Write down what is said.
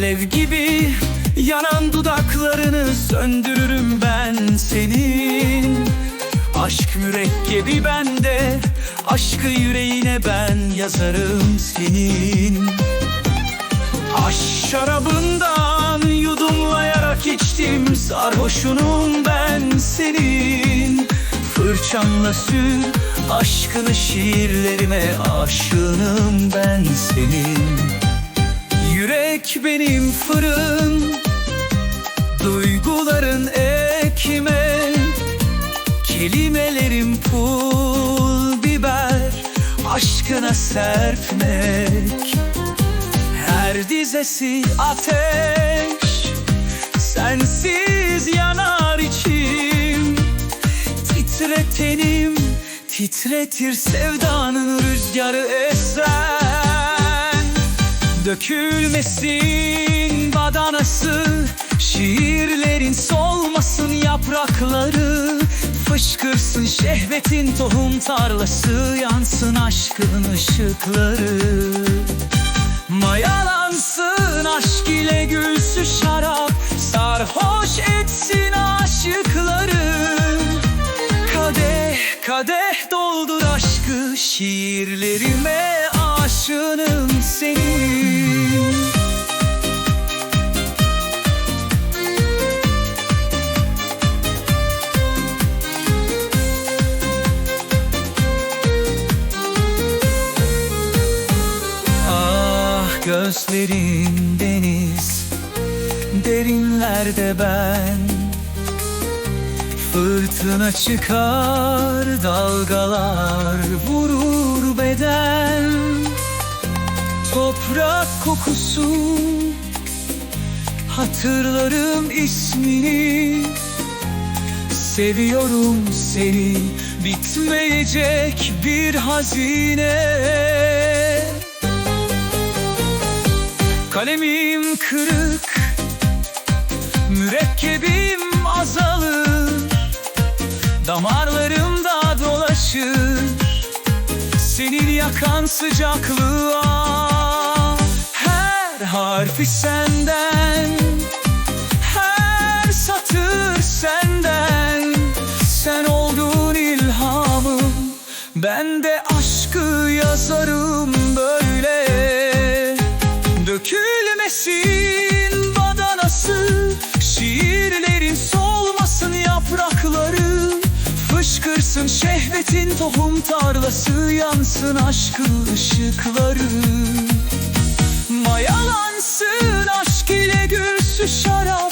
Alev gibi yanan dudaklarını söndürürüm ben senin. Aşk mürekkebi bende Aşkı yüreğine ben yazarım senin. Aşk şarabından yudumlayarak içtim Sarhoşunum ben senin. Fırçanla sür aşkını şiirlerime Aşığınım ben senin Yürek benim fırın Duyguların ekmek Kelimelerim pul biber Aşkına serpmek. Her dizesi ateş Sensiz yanar içim. Titretenim Titretir sevdanın rüzgarı esen Dökülmesin badanası Şiirlerin solmasın yaprakları Fışkırsın şehvetin tohum tarlası Yansın aşkın ışıkları. Mayalansın aşk ile gülsü şarap Sarhoş etsin aşıkları. Kadeh kadeh doldur aşkı Şiirlerime aşığım senin gözlerin deniz Derinlerde ben. Fırtına çıkar dalgalar vurur beden. Toprak kokusu Hatırlarım ismini. Seviyorum seni Bitmeyecek bir hazine Kalemim kırık Mürekkebim azalır Damarlarımda dolaşır. Senin yakan sıcaklığa Her harfi senden Her satır senden. Sen oldun ilhamım Ben de aşkı yazarım böyle şehvetin tohum tarlası Yansın aşkı ışıkları. Mayalansın aşk ile gülsü şarap